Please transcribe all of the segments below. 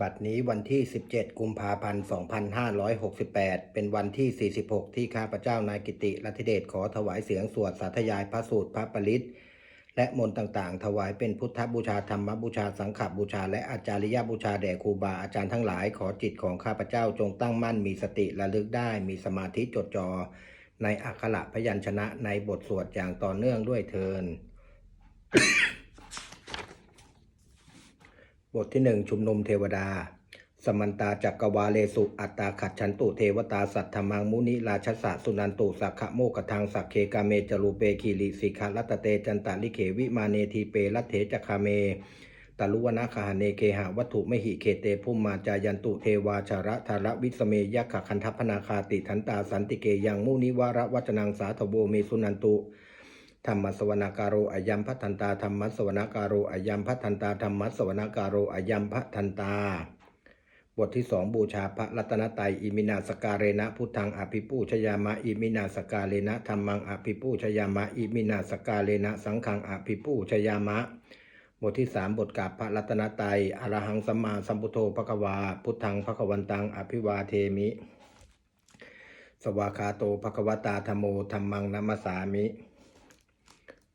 บัดนี้วันที่ 17 กุมภาพันธ์ 2568 เป็นวันที่ 46 ที่ข้าพเจ้านายกิติรัติเดชขอถวายเสียงสวดสาธยายพระสูตรพระปริตและมนต์ต่างๆ ถวายเป็นพุทธบูชาธรรมบูชาสังฆบูชา และอาจาริยบูชาแด่ครูบาอาจารย์ทั้งหลาย ขอจิตของข้าพเจ้าจงตั้งมั่นมีสติระลึกได้ มีสมาธิจดจ่อในอักขระพยัญชนะในบทสวดอย่างต่อเนื่องด้วยเทิน บทที่หนึ่งชุมนุมเทวดา สมันตาจักกวาเลสุ อัตตาขัดฉันตุเทวตาสัทธมังมุนิราชสะสุนันตุสักขะโมกทังสักเคกาเมจรูเปคีริสิกขาลัตเตจันตาลิเขวิมาเนทีเปรัตเถจักคาเมตลุวนาคาหเนเคหะวัตถุไมหิเคเตภุมมาจายันตุเทวาชาระธาระวิสเมยักขคันทพพนาคาติทันตาสันติเกยังมุนิวาระวัจนังสาธโวเมสุนันตุ ธรรมสวนาการโรอายัมพัทันตาธรรมสวนาการโรอายัมพัทันตาธรรมสวนาการโรอายัมพัทันตา บทที่สองบูชาพระรัตนตรัยอิมินาสการเรนะพุทธังอภิปูชยามะอิมินาสการเรนะธรรมังอภิปูชยามะอิมินาสการเรนะสังฆังอภิปูชยามะ บทที่สามบทกาบพระรัตนตรัยอรหังสัมมาสัมพุทโธพระกวา พุทธังพระกวันตังอภิวาเทมิ สวากาโตภควตาธโมธรรมังนัมสามิ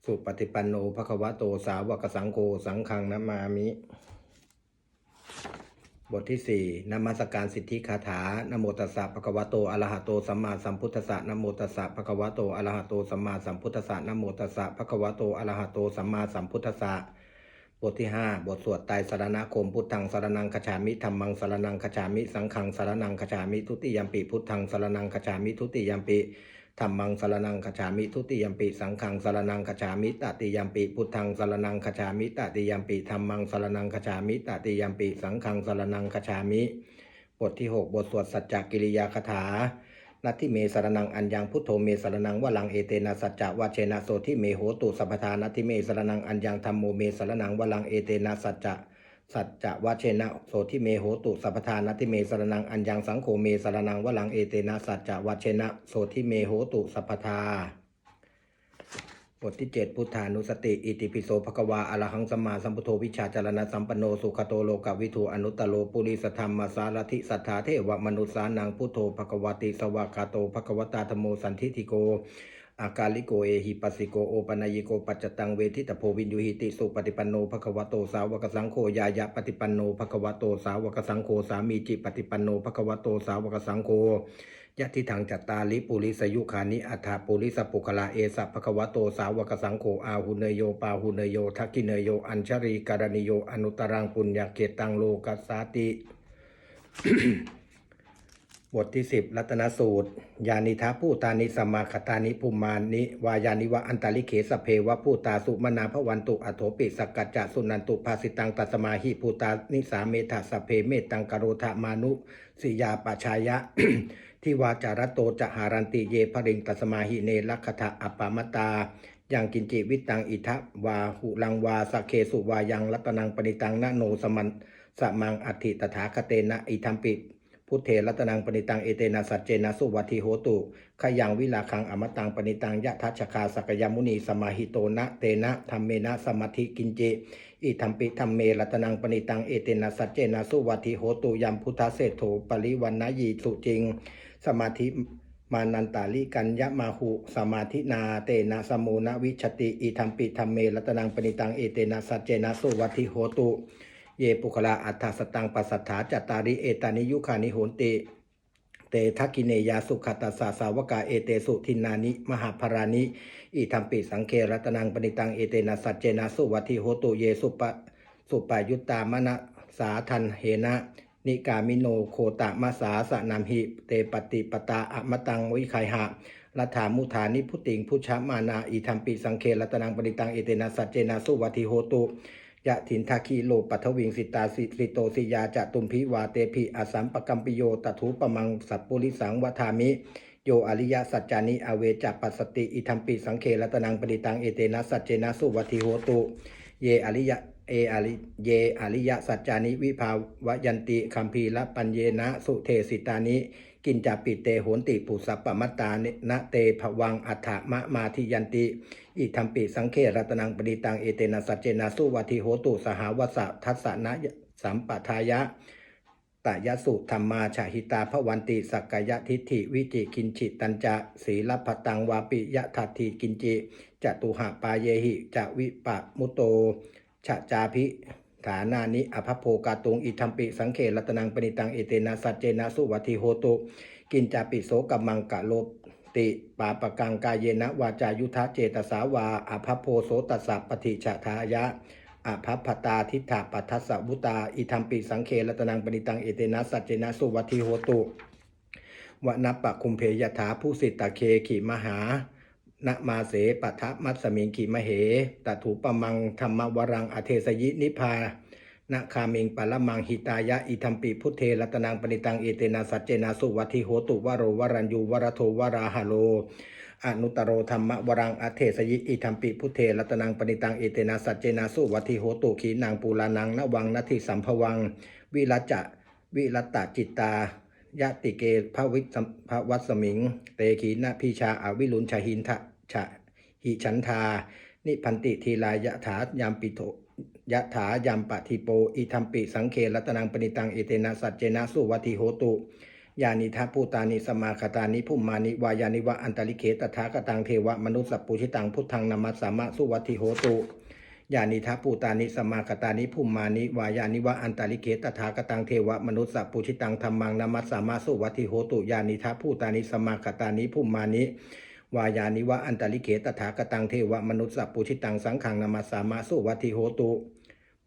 สุปฏิปันโนภควะโตสาวกสังโฆสังฆังนามามิ บทที่สี่นมัสการสิทธิคาถานโมตัสสะภควะโตอะระหะโตสัมมาสัมพุทธัสสะนโมตัสสะภควะโตอะระหะโตสัมมาสัมพุทธัสสะนโมตัสสะภควะโตอะระหะโตสัมมาสัมพุทธัสสะบทที่ห้าบทสวดไตรสรณคมพุทธังสรนังคจามิธรรมังสรนังคจามิ สังฆังสรนังคจามิทุติยมปิพุทธังสรนังคจามิทุติยมปิ ธรรมังสารนังคจามิทุติยมปิสังฆังสารนังคจามิตติยมปิพุทธังสารนังคจามิตติยมปิธรรมังสารนังคจามิตติยมปิสังฆังสารนังคจามิบทที่ 6 บทสวดสัจจกิริยาคาถานัตทิเมสารนังอัญญังพุทโธเมสารนังวลังเอเตนะสัจจะวาเชนะโสทิเมโหตุสัพพทานัตทิเมสารนังอัญญังธรรมโมเมสารนังวลังเอเตนะสัจจะ สัจจะวะเชนะโสทิเมโหตุสัพทานัติเมสรนังอัญญังสังโฆเมสรนังวลังเอเตนะสัจจะวะเชนะโสทิเมโหตุสัพทาบทที่ 7 พุทธานุสติ อิติปิโสภควาอรหังสัมมาสัมพุทโธวิชาจารณะสัมปันโนสุขโตโลกวิทูอนุตตโลปุริสธรรมสารถิสัทธาเทวมนุสานังพุทโธภควติสวากาโตภควตาธโมสันทิติโก อากาลิโกเอหิปัสสิโกโอปนายโกปัจจตังเวทิตโพวินยูหิติสุปฏิปันโนภควโตสาวกสังโฆยายะปฏิปันโนภควโตสาวกสังโฆสามีจิปฏิปันโนภควโตสาวกสังโฆยะทิทังจัตตาลิปุริสยุคานิอัฏฐาปุริสปุคลาเอสัภควโตสาวกสังโฆอาหุเนโยปาหุเนโยทักกิเนโยอัญชรีการณิโยอนุตรังปุญญาเกตังโลกัสสาติ บทที่สิบรัตนสูตร ยานิทาผู้ตานิสมมาคตานิภูมานิวายานิวะอันตาลิเขสเพวะผู้ตาสุมนาพวันตุอโถปิสกกัจจะสุนันตุภาสิตังตัสมาหิผู้ตานิสาเมธาสเพเมตังกโรธามานุสิยาปชายะ ที่วาจารโตจะหารันติเยภริงตัสมาหิเนลักขะอัปปามตายังกินจิวิตังอิทะวาหุลังวาสเคสุวายังรัตนังปณิตังนโนสมันสมังอัติตถาคเตนะอิทัมปิ พุทเทรัตนังปณิตังเอเตนะสัจเจนะสุวัติโหตุขยังวิลาคังอมตังปณิตังยะทัชคาสักยมุนีสมาหิโตนะเตนะธรรมเมนะสมาธิกินเจอิธรรมปิธรรมเมรัตนังปณิตังเอเตนะสัจเจนะสุวัติโหตุยัมพุทธเศรษโธปริวันนายีสุจริง สมาธิมานันตาลิกัญญมาหุ สมาธินาเตนะสมุนวิชติอิธรรมปิธรรมเมรัตนังปณิตังเอเตนะสัจเจนะสุวัติโหตุ เยปุคลาอัฏฐสตังปัสสัทธาจัตตาริเอตานิยุคานิโหนติเตทักกิเนยาสุขตัสสะสาวกาเอเตสุทินานิ มหาภารานิ อิธรรมปิสังเครัตนังปณิตังเอเตนะสัจเจนะสุวัติโหตุเยสุปะสุปายุตตามนะสาทันเหนะ นิกามิโนโคตะมาสาสนามหิ เตปฏิปตาอมตังวิไคหะรัฐามุธานิพุติงพุชามานาอิธรรมปิสังเครัตนังปณิตังเอเตนะสัจเจนะสุวัติโหตุ ยะถินทาคีโลปัทวิงสิตาสิสิโตสิยาจะตุมพิวาเตพิอสัมปกัมปิโยตถุปมังสัพปุริสังวทามิ โยอริยสัจจานิอเวจะปัสสติอิทัมปิสังเครัตนังปณิตังเอเตนะสัจเจนะสุวัติโหตุ เยอริยะเออริเยอริยสัจจานิวิภาวยันติคัมภีละปัญเยนะสุเทสิตานิ กินจาปิเตโหนติปุสัปปมัตตาเนนะเตภวังอัฏฐมะมาทิยันติ อิทัมปิสังเครัตนังปณิตังเอเตนะสัจเจนะสุวัติโหตุสหาวสะทัสสนะสัมปทายะตยสุธรรมาชาหิตาพวันติสักกายทิฏฐิวิจิกินจิตัญจะศีลพตังวาปิยะทัตถิกินจิจตุหะปาเยหิจะวิปะมุโตชะจาภิ ฐานานิอภพโภกาตุงอิทัมปิสังเขรัตนังปณิตังเอเตนะสัจเจนะสุวัติโหตุกินจาปิโสกัมมังกะโลติปาปกังกายเยนะวาจายุทธเจตสาวาอภพโพโสตัสสะปฏิฉะทายะอภัพพตาทิฏฐาปัทัสวุตาอิทัมปิสังเครัตนังปณิตังเอเตนะสัจเจนะสุวัติโหตุวนัปปะคุมเพยถาผู้สิตตะเคขีมหา นะมาเสปะทะมัสมิงขีมเหตถูปมังธรรมวรังอเทสยินิพานะคามิงปัละมังหิตายะอิทัมปิพุทเทรัตนังปณิตังเอเตนะสัจเจนะสุวัติโหตุวโรวรัญยูวรโทวราหโลอนุตตรโรธรรมวรังอเทสยิอิทัมปิพุทเทรัตนังปณิตังเอเตนะสัจเจนะสุวัติโหตุขีนางปูลานังนวังนัติสัมภวัง วิรัจจะวิรัตจิตตายะติเกภวิสภวัสมิง เตขีนาพิชาอาวิลุนชหินทะ ชะหิฉันทา นิพันติทีลายะถายามปิโทยะถายามปะทิโป อิทัมปิสังเครัตนังปณิตังเอเตนะสัจเจนะสุวัติโหตุยานิทัพูตานิสมาคตานิภุมมานิวายานิวะอันตริเคตถากตังเทวะมนุสสปปุชิตังพุทธังนามัสสามะสุวัติโหตุยานิทัพูตานิสมาคตานิภุมมานิวายานิวะอันตริเคตถากตังเทวะมนุสสปปุชิตังธรรมังนามัสสามะสุวัติโหตุยานิทัพูตานิสมาคตานิภุมมานิ วายานิวะอันตริเคตถากตังเทวะมนุสสปปุชิตังสังขังนามัสามะสุวัติโหตุ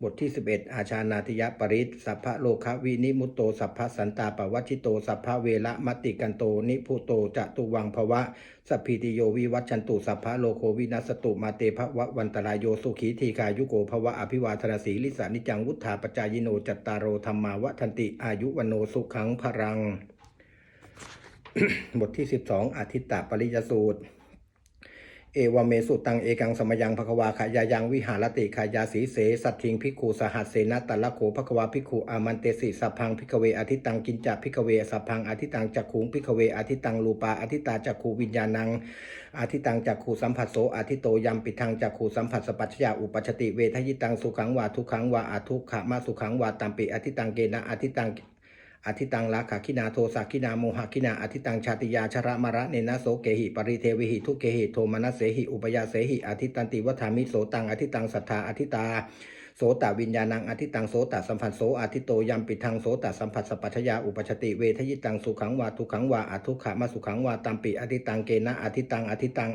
บทที่ 11 อาชานาติยปริตสัพพะโลควินิมุตโตสัพพะสันตาปวัชิโตสัพพะเวระมติกันโตนิพุโตจตุวังภวะสัพพิติโยวิวัชชันตุสัพพะโลโควินัสตุมาเตภวะวันตรายโยสุขีทีกายุโกภวะอภิวาทนาสีลิสานิจังวุธาปจายโนจัตตารโรธรรมาวะทันติอายุวโนสุขังพรัง บทที่12อาทิตตปริยสูตร เอวเมสุตังเอกังสมยังภควาขายายังวิหารติขายาสีเส สัตทิงพิกขุสหัสเสนะตัลละโขภควาพิกขุอามันเตสิสัพพังพิกเวอธิตังกินจัพิกเวสัพพังอธิตังจักขุงพิกเวอธิตังลูปาอธิตาจักขูวิญญาณังอธิตังจักขูสัมผัสโสอธิโตยัมปิทังจักขูสัมผัสสปัชญาอุปชติเวทยิตังสุขังวาทุขังวาอาทุขะมาสุขังวาตัมปิอธิตังเกนะอธิตัง อธิตังลาขาคินาโทสักคินาโมหคินาอธิตังชาติยาชระมระเนนะโสเกหิปริเทวิหิทุเกหิโทมนัสเสหิอุปยาเสหิอธิตันติวัฏามิโสตังอธิตังสัทธาอธิตาโสตวิญญาณังอธิตังโสตสัมผัสโสอธิโตยัมปิทังโสตสัมผัสสปัชญาอุปชติเวทยิตังสุขังวาทุขังวาอทุขะมาสุขังวาตัมปิอธิตังเกนะอธิตังอธิตัง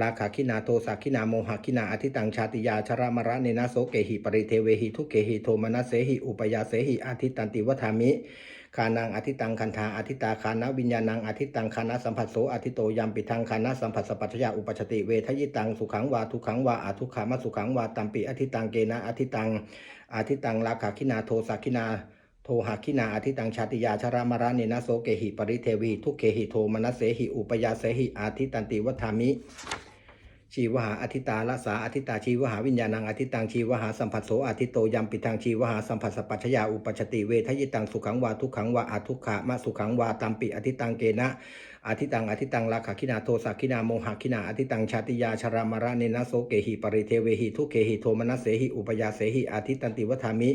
ลาขาคินาโทสักคินาโมหคินาอธิตังชาติยาชระมระเนนะโสเกหิปริเทเวหิทุเกหิโทมนัสเสหิอุปยาเสหิอธิตันติวัามิคานังอธิตังคันธาอธิตาคานะวิญญาณังอธิตังคานะสัมผัสโสอธิโตยัมปิทังคานะสัมผัสสปัชญาอุปชติเวทยิตังสุขังวาทุขังวาอทุขามาสุขังวาตัมปิอธิตังเกนะอธิตังอธิตังลาขาคินาโทสักคินา โทหะคินาอธิตังชาติยาชรามารณีนนะโสเกหิปริเทวี ทุกเกหิโทมนัสเสหิอุปยาเสหิอาทิตันติวัฏามิ ชีวหาอธิตาละสาอธิตาชีวหาวิญญาณังอธิตังชีวหาสัมผัสโสอธิโตยัมปิทังชีวหาสัมผัสสปัชญาอุปชติเวทยิตังสุขังวาทุขังวาอาทุขะมะสุขังวาตัมปิอธิตังเกนะ อธิตังอธิตังลาขคินาโทสักคินาโมหคินาอธิตังชาติยาชรามาระเนนะโสเกหิปริเทเวหิทุเกหิโทมนัสเสหิอุปยาเสหิอาทิตันติวัฏามิ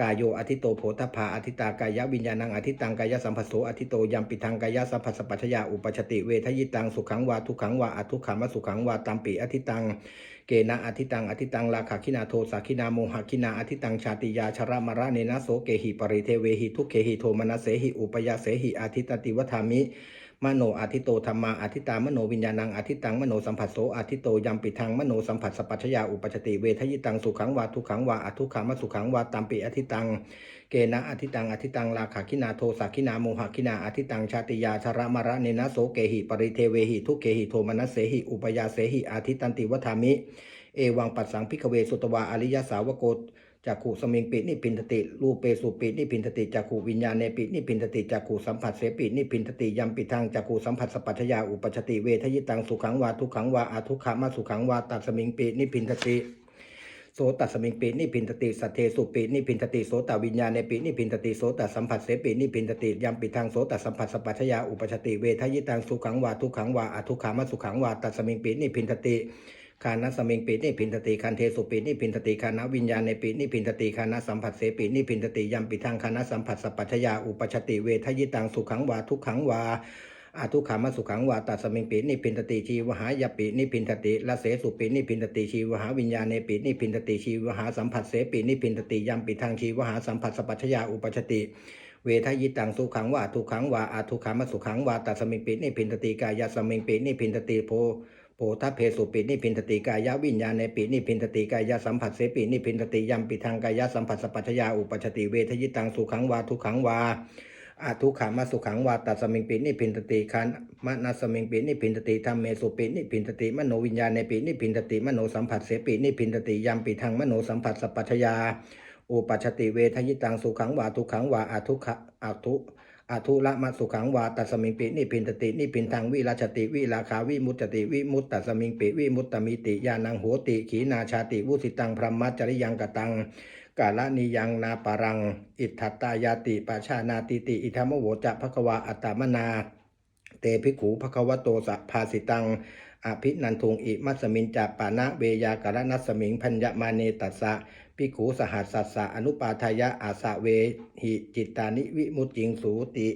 กายโยอธิโตโพธพาอธิตากายวิญญาณังอธิตังกายสัมผัสโสอธิโตยัมปิทังกายสัมผัสปัชญาอุปชติเวทยิตังสุขังวาทุขังวาอทุขามาสุขังวาตัมปิอธิตังเกนะอธิตังอธิตังลาขาคินาโทสักคินาโมหคินาอธิตังชาติยาชระมาระเนนะโสเกหิปริเทเวหิทุเกหิโทมนัสเสหิอุปยาเสหิอาทิตติวัฏามิ มโนอธิโตธรรมาอธิตามโนวิญญาณังอธิตังมโนสัมผัสโสอธิโตยัมปิทังมโนสัมผัสสปัชญาอุปชติเวทยิตังสุขังวาทุขังวาอทุขามสุขังวาตัมปิอธิตัง เกนะอธิตังอธิตังลาขาคินาโทสักินาโมหคินาอธิตังชาติยาชระมระเนนะโสเกหิปริเทเวหิทุเกหิโทมนัสเสหิอุปยาเสหิอาทิตันติวัฏามิ เอวังปัสสังพิกเวสุตวาอริยสาวโก จักขุสมิงปินิพินทติรูปเปสุปินิพินทติจักขุวิญญาณเนปินิพินทติจักขุสัมผัสเสปินิพินทติยัมปิทังจักขุสัมผัสสปัชญาอุปชติเวทยิตังสุขังวาทุขังวาอาทุขามาสุขังวาตัสมิงปินิพินทติโสตัสมิงปินิพินทติสัทเทสุปินิพินทติโสตวิญญาณเนปินิพินทติโสตสัมผัสเสปินิพินทติยัมปิทังโสตสัมผัสสปัชญาอุปชติเวทยิตังสุขังวาทุขังวาอาทุขามาสุขังวาตัสมิงปินิพินทติ คานะสมิงปินิพินทติคันเทสุปินิพินทติคานะวิญญาณในปินิพินทติคานะสัมผัสเสปินิพินทติยัมปิทางคานะสัมผัสสปปัชยาอุปชติเวทยิตังสุขังวาทุกขังวาอาทุขามาสุขังวาตัสมิงปินิพินทติชีวหายปินิพินทติละเสสุปินิพินทติชีวหาวิญญาณในปินิพินทติชีวหาสัมผัสเสปินิพินทติยัมปิทางชีวหาสัมผัสสปปัชยาอุปชติเวทยิตังสุขังวาทุกขังวาอาทุขามาสุขังวาตัสมิงปินิพินทติกายสมิงปินิพินทติโพ โพธเพสุปินิพินทติกายวิญญาณในปินิพินทติกายสัมผัสเสปินิพินทติยัมปิทางกายสัมผัสสปปัชยาอุปชติเวทยิตังสุขังวาทุขังวาอาทุขามาสุขังวาตัสมิงปินิพินทติคันมนัสมิงปินิพินทติธรรมเมสุปินิพินทติมโนวิญญาณในปินิพินทติมโนสัมผัสเสปินิพินทติยัมปิทางมโนสัมผัสสปปัชยาอุปชติเวทยิตังสุขังวาทุขังวาอาทุขะอาทุ อาทุละมัสุขังวาตัสมิงปินิพินตตินิพินทางวิราชติวิราคาวิมุตติวิมุตตัสมิงปิวิมุตตมิติญาณังโหติขีนาชาติวุสิตังพรหมจริยังกตังกาลนิยังนาปารัง อิทธัตตายาติปชานาติติ อิธรรมโวจะภควาอัตตมนา เตภิกขูภควโตสัพพาสิตังอภินันทุงอิมัสมินจะปานะเวยากรณัสมิงพัญญมาเนตัสสะ ภิกขูสหัสสัสสะอนุปาทายะอาสะเวหิจิตานิวิมุตติงสูติ